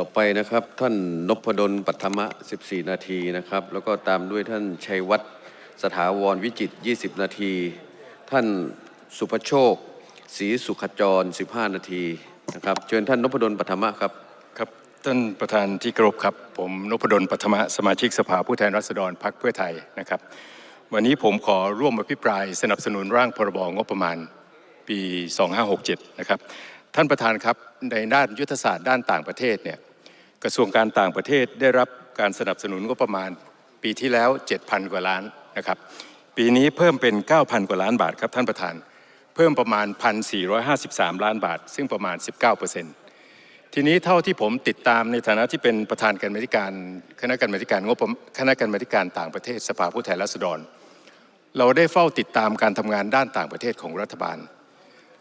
ต่อไปนะครับท่านนพดลปัทมะ 14 นาทีนะครับ แล้วก็ตามด้วยท่านชัยวัฒน์สถาวรวิจิตร20 นาที ท่านสุภโชคศรีสุขจร 15 นาทีนะครับเชิญท่านนพดลปัทมะครับครับท่านประธานที่เคารพครับ ผมนพดลปัทมะสมาชิกสภาผู้แทนราษฎรพรรคเพื่อไทยนะครับ วันนี้ผมขอร่วมอภิปรายสนับสนุนร่างพรบงบประมาณปี 2567 นะครับ ท่านประธานครับในด้านยุทธศาสตร์ด้านต่างประเทศเนี่ยกระทรวงการต่างประเทศได้รับการสนับสนุนงบประมาณปีที่แล้ว 7,000 กว่าล้านนะครับปีนี้เพิ่มเป็น 9,000 กว่าล้านบาทครับท่านประธาน เพิ่มประมาณ 1,453 ล้านบาท ซึ่งประมาณ 19%ทีนี้เท่าที่ผมติดตามในฐานะที่เป็นประธานการบการ คณะกรรมธิการงบคณะกรรมาธิการต่างประเทศสภาผู้แทนราษฎร เราได้เฝ้าติดตามการทำงานด้านต่างประเทศของรัฐบาล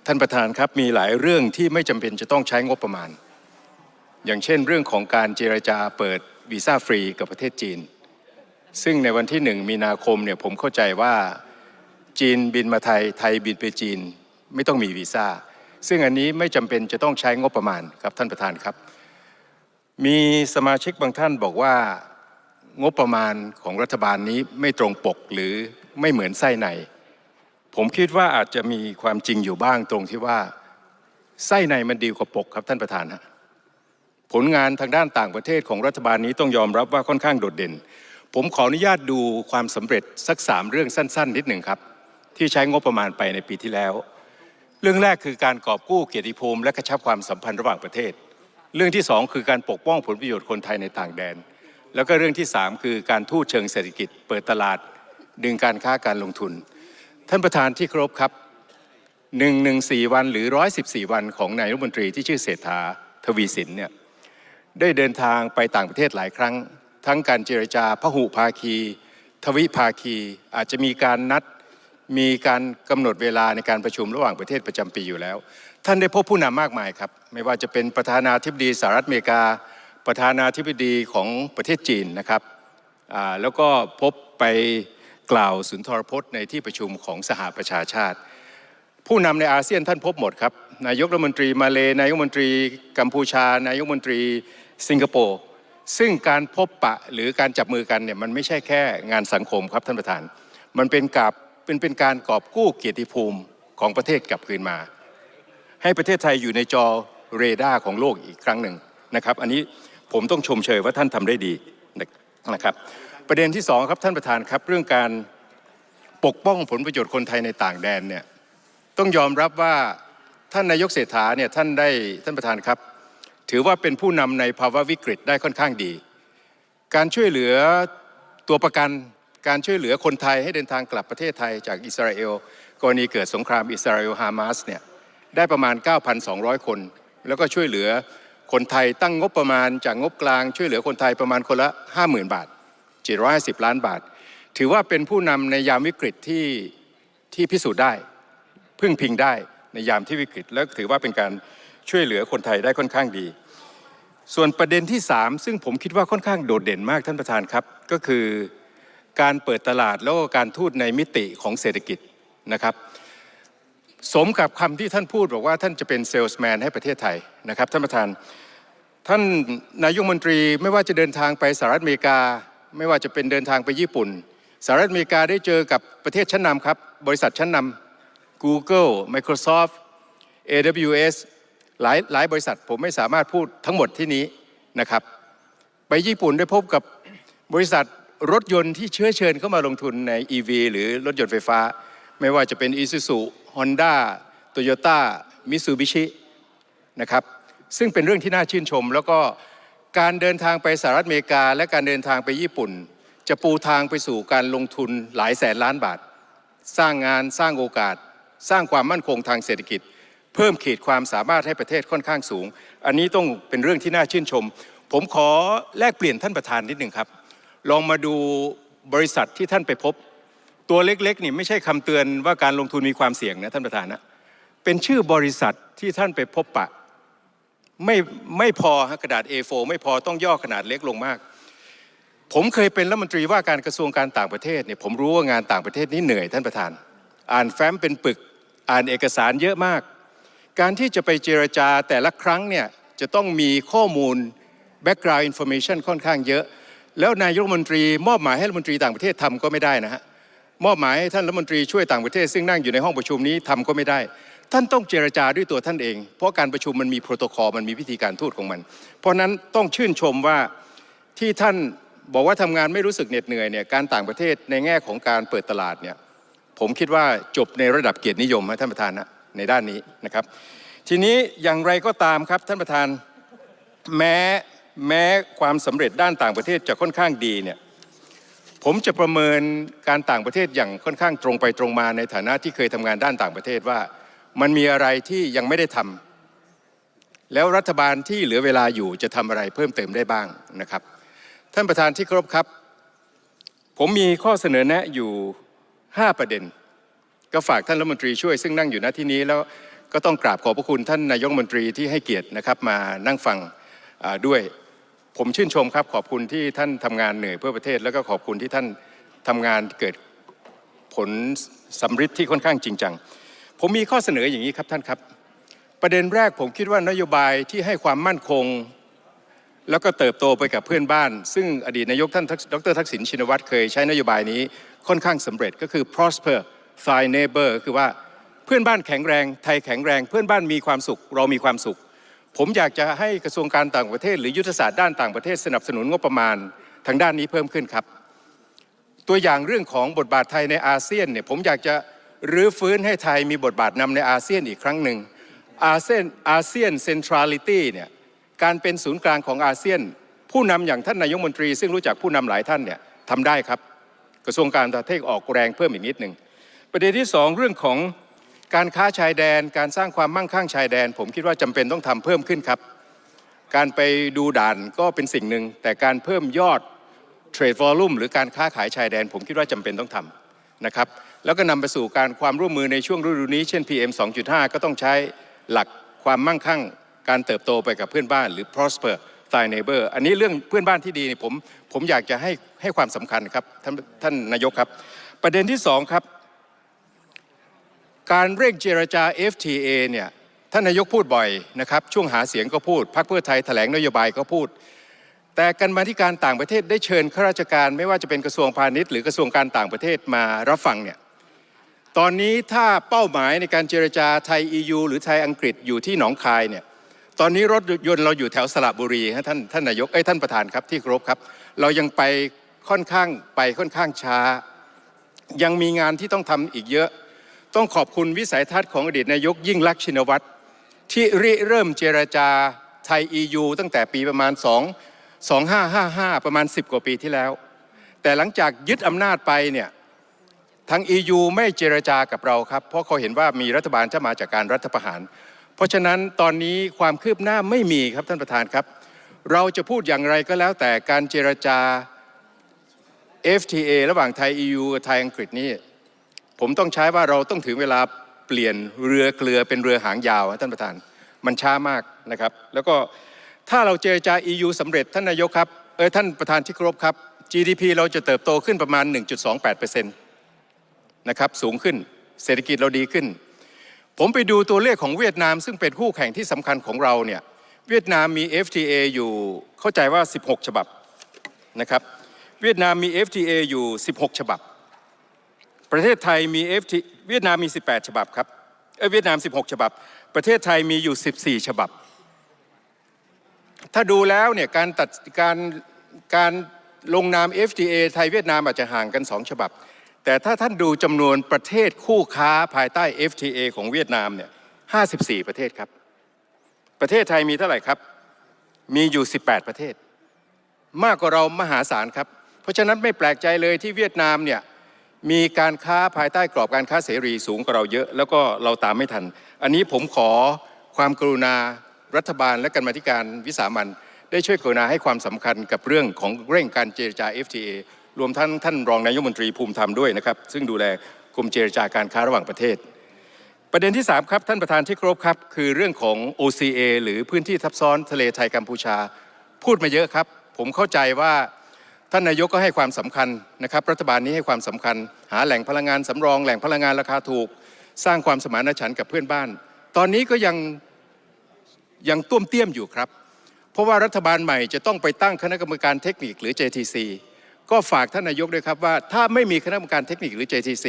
ท่านประธานครับมีหลายเรื่องที่ไม่จำเป็นจะต้องใช้งบประมาณ อย่างเช่น เรื่องของการเจรจาเปิดวีซ่าฟรีกับประเทศจีน ซึ่งในวันที่หนึ่งมีนาคมเนี่ยผมเข้าใจว่าจีนบินมาไทยไทยบินไปจีนไม่ต้องมีวีซ่าซึ่งอันนี้ไม่จำเป็นจะต้องใช้งบประมาณครับท่านประธานครับ มีสมาชิกบางท่านบอกว่างบประมาณของรัฐบาลนี้ไม่ตรงปกหรือไม่เหมือนไส้ใน ผมคิดว่าอาจจะมีความจริงอยู่บ้างตรงที่ว่าไส้ในมันดีกว่าปกครับท่านประธานฮะผลงานทางด้านต่างประเทศของรัฐบาลนี้ต้องยอมรับว่าค่อนข้างโดดเด่น ผมขออนุญาตดูความสำเร็จสักสามเรื่องสั้น ๆ นิดหนึ่งครับ ที่ใช้งบประมาณไปในปีที่แล้ว เรื่องแรกคือการกอบกู้เกียรติภูมิ และกระชับความสัมพันธ์ระหว่างประเทศ เรื่องที่สองคือการปกป้องผลประโยชน์คนไทยในต่างแดน แล้วก็เรื่องที่สามคือการทูตเชิงเศรษฐกิจ เปิดตลาดดึงการค้าการลงทุน ท่านประธานที่เคารพครับ 114 วันหรือ 114 วันของนายรัฐมนตรีที่ชื่อเศรษฐาทวีสินเนี่ยได้เดินทางไปต่างประเทศหลายครั้ง ทั้งการเจรจาพหุภาคี ทวิภาคี อาจจะมีการนัดมีการกำหนดเวลาในการประชุมระหว่างประเทศประจำปีอยู่แล้ว ท่านได้พบผู้นำมากมายครับ ไม่ว่าจะเป็นประธานาธิบดีสหรัฐอเมริกา ประธานาธิบดีของประเทศจีนนะครับแล้วก็พบไป กล่าวสุนทรพจน์ในที่ประชุมของสหประชาชาติ ผู้นำในอาเซียนท่านพบหมดครับ นายกรัฐมนตรีมาเล นายกรัฐมนตรีกัมพูชา นายกรัฐมนตรีสิงคโปร์ ซึ่งการพบปะหรือการจับมือกันเนี่ยมันไม่ใช่แค่งานสังคมครับท่านประธาน มันเป็นกับเป็นเป็นการกอบกู้เกียรติภูมิของประเทศกลับคืนมา ให้ประเทศไทยอยู่ในจอเรดาร์ของโลกอีกครั้งหนึ่งนะครับ อันนี้ผมต้องชมเชยว่าท่านทำได้ดีนะครับ ประเด็นที่สองครับท่านประธานครับ เรื่องการปกป้องผลประโยชน์คนไทยในต่างแดนเนี่ยต้องยอมรับว่าท่านนายกเศรษฐาเนี่ยท่านได้ท่านประธานครับ ถือว่าเป็นผู้นำในภาวะวิกฤตได้ค่อนข้างดี การช่วยเหลือตัวประกันการช่วยเหลือคนไทยให้เดินทางกลับประเทศไทยจากอิสราเอลกรณีเกิดสงครามอิสราเอลฮามาสเนี่ยได้ประมาณ 9,200 คน แล้วก็ช่วยเหลือคนไทยตั้งงบประมาณจากงบกลางช่วยเหลือคนไทยประมาณคนละ 50,000 บาท 750 ล้านบาท ถือว่าเป็นผู้นำในยามวิกฤตที่ที่พิสูจน์ได้ พึ่งพิงได้ในยามที่วิกฤต และถือว่าเป็นการช่วยเหลือคนไทยได้ค่อนข้างดี ส่วนประเด็นที่ 3 ซึ่งผมคิดว่าค่อนข้างโดดเด่นมากท่านประธานครับ ก็คือการเปิดตลาดแล้วก็การทูตในมิติของเศรษฐกิจนะครับสมกับคำที่ท่านพูดบอกว่าท่านจะเป็นเซลส์แมนให้ประเทศไทยนะครับท่านประธาน ท่านนายกมนตรีไม่ว่าจะเดินทางไปสหรัฐอเมริกา ไม่ว่าจะเป็นเดินทางไปญี่ปุ่นสหรัฐอเมริกาได้เจอกับประเทศชั้นนำครับ บริษัทชั้นนำ Google Microsoft AWS หลายหลายบริษัทผมไม่สามารถพูดทั้งหมดที่นี้นะครับ ไปญี่ปุ่นได้พบกับบริษัทรถยนต์ที่เชื้อเชิญเข้ามาลงทุนใน EV หรือรถยนต์ไฟฟ้า ไม่ว่าจะเป็น Isuzu Honda Toyota Mitsubishi นะครับ ซึ่งเป็นเรื่องที่น่าชื่นชมแล้วก็ การเดินทางไปสหรัฐอเมริกา และการเดินทางไปญี่ปุ่น จะปูทางไปสู่การลงทุนหลายแสนล้านบาท สร้างงานสร้างโอกาส สร้างความมั่นคงทางเศรษฐกิจ เพิ่มขีดความสามารถให้ประเทศค่อนข้างสูง อันนี้ต้องเป็นเรื่องที่น่าชื่นชม ผมขอแลกเปลี่ยนท่านประธานนิดหนึ่งครับ ลองมาดูบริษัทที่ท่านไปพบ ตัวเล็กๆนี่ไม่ใช่คำเตือนว่าการลงทุนมีความเสี่ยงนะท่านประธานนะเป็นชื่อบริษัทที่ท่านไปพบปะ ไม่ไม่พอฮะกระดาษ A4 ไม่พอต้องย่อขนาดเล็กลงมาก ผมเคยเป็นรัฐมนตรีว่าการกระทรวงการต่างประเทศเนี่ยผมรู้ว่างานต่างประเทศนี่เหนื่อยท่านประธาน อ่านแฟ้มเป็นปึก อ่านเอกสารเยอะมาก การที่จะไปเจรจาแต่ละครั้งเนี่ยจะต้องมีข้อมูล background information ค่อนข้างเยอะ แล้วนายกรัฐมนตรี มอบหมายให้รัฐมนตรีต่างประเทศทำก็ไม่ได้นะฮะมอบหมายให้ท่านรัฐมนตรีช่วยต่างประเทศซึ่งนั่งอยู่ในห้องประชุมนี้ทำก็ไม่ได้ ท่านต้องเจรจาด้วยตัวท่านเอง เพราะการประชุมมันมีโปรโตคอลมันมีวิธีการทูตของมัน เพราะนั้นต้องชื่นชมว่าที่ท่านบอกว่าทำงานไม่รู้สึกเหน็ดเหนื่อยเนี่ยการต่างประเทศในแง่ของการเปิดตลาดเนี่ยผมคิดว่าจบในระดับเกียรตินิยมนะท่านประธานนะในด้านนี้นะครับ ทีนี้อย่างไรก็ตามครับท่านประธานแม้แม้ความสำเร็จด้านต่างประเทศจะค่อนข้างดีเนี่ยผมจะประเมินการต่างประเทศอย่างค่อนข้างตรงไปตรงมาในฐานะที่เคยทำงานด้านต่างประเทศว่า มันมีอะไรที่ยังไม่ได้ทำแล้วรัฐบาลที่เหลือเวลาอยู่จะทำอะไรเพิ่มเติมได้บ้างนะครับ ท่านประธานที่เคารพครับ ผมมีข้อเสนอแนะอยู่ 5 ประเด็น ก็ฝากท่านรัฐมนตรีช่วยซึ่งนั่งอยู่ณที่นี้แล้วก็ต้องกราบขอบพระคุณท่านนายกรัฐมนตรีที่ให้เกียรตินะครับมานั่งฟังด้วยผมชื่นชมครับขอบคุณที่ท่านทำงานเหนื่อยเพื่อประเทศ แล้วก็ขอบคุณที่ท่านทำงานเกิดผลสำฤทธิ์ที่ค่อนข้างจริงจัง ผมมีข้อเสนออย่างนี้ครับท่านครับ ประเด็นแรกผมคิดว่านโยบายที่ให้ความมั่นคง แล้วก็เติบโตไปกับเพื่อนบ้าน ซึ่งอดีตนายกท่านดรทักษิณชินวัตรเคยใช้นโยบายนี้ค่อนข้างสำเร็จก็คือ prosper thai neighbor คือว่าเพื่อนบ้านแข็งแรงไทยแข็งแรง เพื่อนบ้านมีความสุข เรามีความสุข ผมอยากจะให้กระทรวงการต่างประเทศ หรือยุทธศาสตร์ด้านต่างประเทศสนับสนุนงบประมาณทางด้านนี้เพิ่มขึ้นครับ ตัวอย่างเรื่องของบทบาทไทยในอาเซียนเนี่ยผมอยากจะ หรือฟื้นให้ไทยมีบทบาทนำในอาเซียนอีกครั้งหนึ่งอาเซียนอาเซียนเซนทรัลิตี้เนี่ยการเป็นศูนย์กลางของอาเซียน ผู้นำอย่างท่านนายกมนตรี ซึ่งรู้จักผู้นำหลายท่านเนี่ยทำได้ครับ กระทรวงการต่างประเทศออกแรงเพิ่มอีกนิดหนึ่งประเด็นที่สองเรื่องของการค้าชายแดน การสร้างความมั่งคั่งชายแดน ผมคิดว่าจำเป็นต้องทำเพิ่มขึ้นครับ การไปดูด่านก็เป็นสิ่งหนึ่ง แต่การเพิ่มยอดเทรดวอลลุ่มหรือการค้าขายชายแดน ผมคิดว่าจำเป็นต้องทำนะครับ แล้วก็นำไปสู่การความร่วมมือในช่วงฤดูนี้ เช่น PM 2.5 ก็ต้องใช้หลักความมั่งคั่ง การเติบโตไปกับเพื่อนบ้านหรือ prosper Thai neighbor อันนี้เรื่องเพื่อนบ้านที่ดีเนี่ยผมผมอยากจะให้ให้ความสำคัญครับท่านท่านนายกครับ ประเด็นที่สองครับ การเร่งเจรจา FTA เนี่ยท่านนายกพูดบ่อยนะครับ ช่วงหาเสียงก็พูดพรรคเพื่อไทยแถลงนโยบายก็พูด แต่กันมาที่การต่างประเทศได้เชิญข้าราชการ ไม่ว่าจะเป็นกระทรวงพาณิชย์หรือกระทรวงการต่างประเทศมารับฟังเนี่ย ตอนนี้ถ้าเป้าหมายในการเจรจาไทย EU หรือไทยอังกฤษอยู่ที่หนองคายเนี่ยตอนนี้รถยนต์เราอยู่แถวสระบุรีฮะท่านท่านนายกเอ้ยท่านประธานครับที่ครพครับ เรายังไปค่อนข้างไปค่อนข้างช้า ยังมีงานที่ต้องทำอีกเยอะ ต้องขอบคุณวิสัยทัศน์ของอดีตนายกยิ่งลักษณ์ชินวัตรที่ริเริ่มเจรจาไทย EU ตั้งแต่ปีประมาณ 2 2555 ประมาณ 10 กว่าปีที่แล้ว แต่หลังจากยึดอำนาจไปเนี่ย ทาง EU ไม่เจรจากับเราครับ เพราะเขาเห็นว่ามีรัฐบาลจะมาจากการรัฐประหาร เพราะฉะนั้นตอนนี้ความคืบหน้าไม่มีครับท่านประธานครับ เราจะพูดอย่างไรก็แล้วแต่การเจรจา FTA ระหว่างไทย EU กับไทยอังกฤษนี่ผมต้องใช้ว่าเราต้องถึงเวลาเปลี่ยนเรือเกลือเป็นเรือหางยาวท่านประธาน มันช้ามากนะครับ แล้วก็ถ้าเราเจรจา EU สำเร็จท่านนายกครับเออท่านประธานที่เคารพครับ GDP เราจะเติบโตขึ้นประมาณ 1.28%น นะครับสูงขึ้น เศรษฐกิจเราดีขึ้น ผมไปดูตัวเลขของเวียดนาม ซึ่งเป็นคู่แข่งที่สำคัญของเราเนี่ยเวียดนามมี FTA อยู่เข้าใจว่า 16 ฉบับนะครับเวียดนามมี FTA อยู่ 16 ฉบับ ประเทศไทยมี FT เวียดนามมี 18 ฉบับครับเอเวียดนาม 16 ฉบับ ประเทศไทยมีอยู่ 14 ฉบับ ถ้าดูแล้วเนี่ยการตัดการการลงนาม FTA ไทยเวียดนามอาจจะห่างกัน 2 ฉบับ แต่ถ้าท่านดูจำนวนประเทศคู่ค้าภายใต้ FTA ของเวียดนามเนี่ย54 ประเทศครับ ประเทศไทยมีเท่าไหร่ครับ มีอยู่ 18 ประเทศ มากกว่าเรามหาศาลครับ เพราะฉะนั้นไม่แปลกใจเลยที่เวียดนามเนี่ยมีการค้าภายใต้กรอบการค้าเสรีสูงกว่าเราเยอะ แล้วก็เราตามไม่ทัน อันนี้ผมขอความกรุณารัฐบาลและกรรมธิการวิสามันได้ช่วยกรุณาให้ความสำคัญกับเรื่องของเร่งการเจรจา FTA รวมทั้งท่านรองนายกมนตรีภูมิธรรมด้วยนะครับ ซึ่งดูแลกรมเจรจาการค้าระหว่างประเทศ ประเด็นที่ 3 ครับ ท่านประธานที่เคารพครับ คือเรื่องของ OCA หรือพื้นที่ทับซ้อนทะเลไทยกัมพูชา พูดมาเยอะครับ ผมเข้าใจว่าท่านนายกก็ให้ความสำคัญนะครับ รัฐบาลนี้ให้ความสำคัญ หาแหล่งพลังงานสำรองแหล่งพลังงานราคาถูก สร้างความสมานฉันท์กับเพื่อนบ้าน ตอนนี้ก็ยังยังต้วมเตี้ยมอยู่ครับ เพราะว่ารัฐบาลใหม่จะต้องไปตั้งคณะกรรมการเทคนิคหรือ JTC ก็ฝากท่านนายกด้วยครับว่า ถ้าไม่มีคณะกรรมการเทคนิคหรือ JTC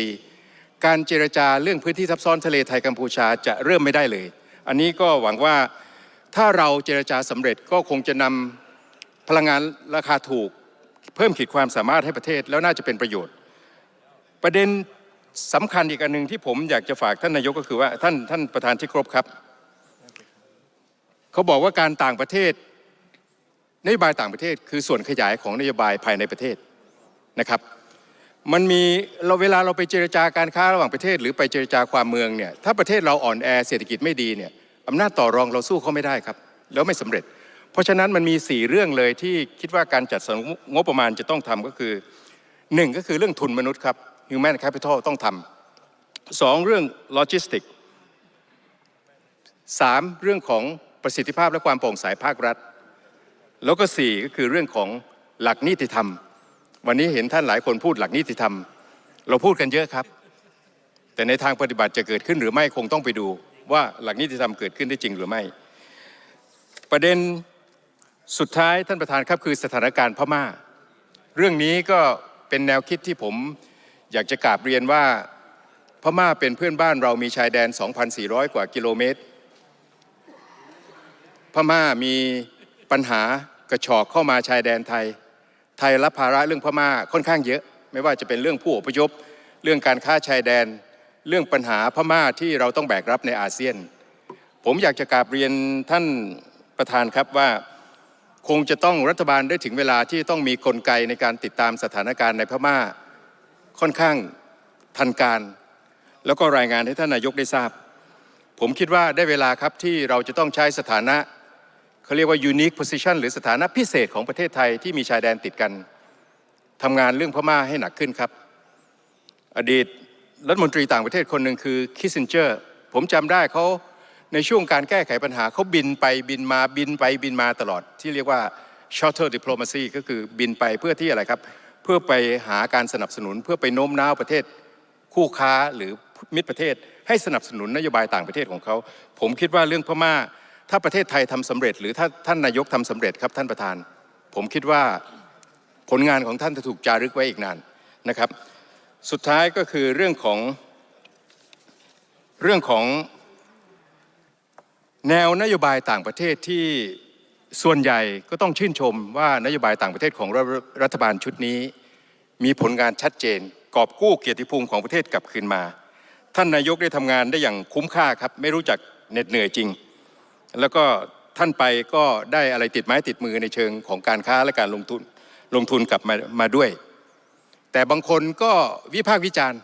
การเจรจาเรื่องพื้นที่ทับซ้อนทะเลไทยกัมพูชาจะเริ่มไม่ได้เลย อันนี้ก็หวังว่าถ้าเราเจรจาสำเร็จก็คงจะนำพลังงานราคาถูก เพิ่มขีดความสามารถให้ประเทศแล้วน่าจะเป็นประโยชน์ ประเด็นสำคัญอีกอันหนึ่งที่ผมอยากจะฝากท่านนายกก็คือว่าท่านท่านประธานที่ครบครับเขาบอกว่าการต่างประเทศนโยบายต่างประเทศ คือส่วนขยายของนโยบายภายในประเทศ นะครับมันมีเราเวลาเราไปเจรจาการค้าระหว่างประเทศ หรือไปเจรจาความเมืองเนี่ยถ้าประเทศเราอ่อนแอเศรษฐกิจไม่ดีเนี่ยอำนาจต่อรองเราสู้เขาไม่ได้ครับแล้วไม่สำเร็จ เพราะฉะนั้นมันมี 4 เรื่องเลยที่คิดว่าการจัดสรรงบประมาณจะต้องทำก็คือ 1 ก็คือเรื่องทุนมนุษย์ครับ human capital ต้องทำสองเรื่องโลจิสติกสามเรื่องของประสิทธิภาพและความโปร่งใสภาครัฐ แล้วก็สี่ก็คือเรื่องของหลักนิติธรรม วันนี้เห็นท่านหลายคนพูดหลักนิติธรรม เราพูดกันเยอะครับ แต่ในทางปฏิบัติจะเกิดขึ้นหรือไม่คงต้องไปดูว่าหลักนิติธรรมเกิดขึ้นได้จริงหรือไม่ ประเด็นสุดท้ายท่านประธานครับคือสถานการณ์พม่า เรื่องนี้ก็เป็นแนวคิดที่ผมอยากจะกราบเรียนว่าพม่าเป็นเพื่อนบ้านเรามีชายแดน 2,400 กว่ากิโลเมตร พม่ามีปัญหากระชอกเข้ามาชายแดนไทย ไทยรับภาระเรื่องพม่าค่อนข้างเยอะ ไม่ว่าจะเป็นเรื่องผู้อพยพ เรื่องการค้าชายแดน เรื่องปัญหาพม่าที่เราต้องแบกรับในอาเซียน ผมอยากจะกราบเรียนท่านประธานครับว่าคงจะต้องรัฐบาลได้ถึงเวลาที่ต้องมีกลไกในการติดตามสถานการณ์ในพม่า ค่อนข้างทันการ แล้วก็รายงานให้ท่านนายกได้ทราบ ผมคิดว่าได้เวลาครับที่เราจะต้องใช้สถานะ เขาเรียกว่า unique position หรือสถานะพิเศษของประเทศไทยที่มีชายแดนติดกันทำงานเรื่องพม่าให้หนักขึ้นครับ อดีตรัฐมนตรีต่างประเทศคนหนึ่งคือคิสซินเจอร์ผมจำได้เขาในช่วงการแก้ไขปัญหาเขาบินไปบินมาบินไปบินมาตลอด ที่เรียกว่า shorter diplomacy ก็คือบินไปเพื่อที่อะไรครับ เพื่อไปหาการสนับสนุน เพื่อไปโน้มน้าวประเทศคู่ค้าหรือมิตรประเทศ ให้สนับสนุนนโยบายต่างประเทศของเขา ผมคิดว่าเรื่องพม่า ถ้าประเทศไทยทำสำเร็จ หรือถ้าท่านนายกทำสำเร็จครับท่านประธาน ผมคิดว่าผลงานของท่านจะถูกจารึกไว้อีกนานนะครับ สุดท้ายก็คือเรื่องของเรื่องของแนวนโยบายต่างประเทศที่ส่วนใหญ่ก็ต้องชื่นชมว่านโยบายต่างประเทศของรัฐรัฐบาลชุดนี้ มีผลงานชัดเจน กอบกู้เกียรติภูมิของประเทศกลับคืนมา ท่านนายกได้ทำงานได้อย่างคุ้มค่าครับ ไม่รู้จักเหน็ดเหนื่อยจริง แล้วก็ท่านไปก็ได้อะไรติดไม้ติดมือในเชิงของการค้าและการลงทุนลงทุนกลับมามาด้วย แต่บางคนก็วิพากษ์วิจารณ์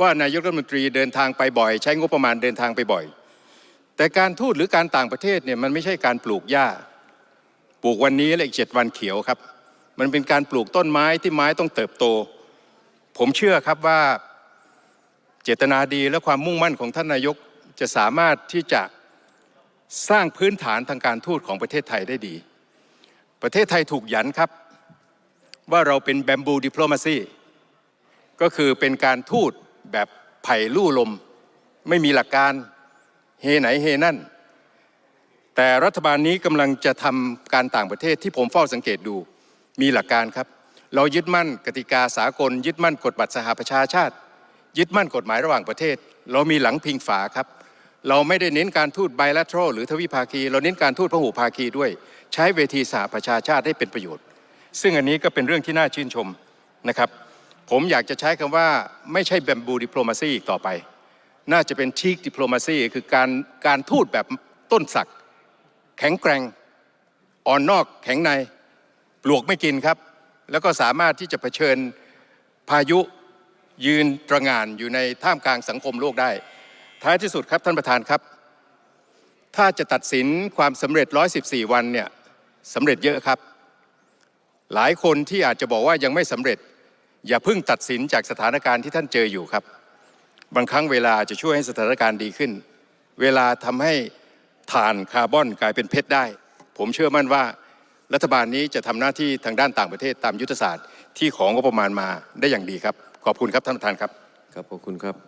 ว่านายกรัฐมนตรีเดินทางไปบ่อย ใช้งบประมาณเดินทางไปบ่อย แต่การทูตหรือการต่างประเทศเนี่ยมันไม่ใช่การปลูกหญ้า ปลูกวันนี้และอีกเจ็ดวันเขียวครับ มันเป็นการปลูกต้นไม้ที่ไม้ต้องเติบโต ผมเชื่อครับว่าเจตนาดีและความมุ่งมั่นของท่านนายกจะสามารถที่จะ สร้างพื้นฐานทางการทูตของประเทศไทยได้ดี ประเทศไทยถูกยันครับ ว่าเราเป็นแบมบูดิปโลมาซีก็คือเป็นการทูตแบบไผ่ลู่ลม ไม่มีหลักการเฮไหนเฮนั่น แต่รัฐบาลนี้กำลังจะทำการต่างประเทศที่ผมเฝ้าสังเกตดูมีหลักการครับ เรายึดมั่นกติกาสากล ยึดมั่นกฎบัตรสหประชาชาติ ยึดมั่นกฎหมายระหว่างประเทศ เรามีหลังพิงฝาครับ เราไม่ได้เน้นการทูตไบลัทรหรือทวิภาคี เราเน้นการทูตพหุภาคีด้วย ใช้เวทีสหประชาชาติให้เป็นประโยชน์ ซึ่งอันนี้ก็เป็นเรื่องที่น่าชื่นชมนะครับ ผมอยากจะใช้คำว่าไม่ใช่แบมบูดิปโลมาซีอีกต่อไป น่าจะเป็นชีกดิปโลมาซีคือการการทูตแบบต้นสัก แข็งแกร่งอ่อนนอกแข็งในปลวกไม่กินครับ แล้วก็สามารถที่จะเผชิญพายุยืนตระงานอยู่ในท่ามกลางสังคมโลกได้ ท้ายที่สุดครับท่านประธานครับ ถ้าจะตัดสินความสำเร็จ 114 วันเนี่ยสำเร็จเยอะครับ หลายคนที่อาจจะบอกว่ายังไม่สำเร็จ อย่าเพิ่งตัดสินจากสถานการณ์ที่ท่านเจออยู่ครับ บางครั้งเวลาจะช่วยให้สถานการณ์ดีขึ้น เวลาทำให้ถ่านคาร์บอนกลายเป็นเพชรได้ ผมเชื่อมั่นว่ารัฐบาลนี้จะทำหน้าที่ทางด้านต่างประเทศตามยุทธศาสตร์ที่ของงบประมาณมาได้อย่างดีครับ ขอบคุณครับท่านประธานครับ ครับขอบคุณครับ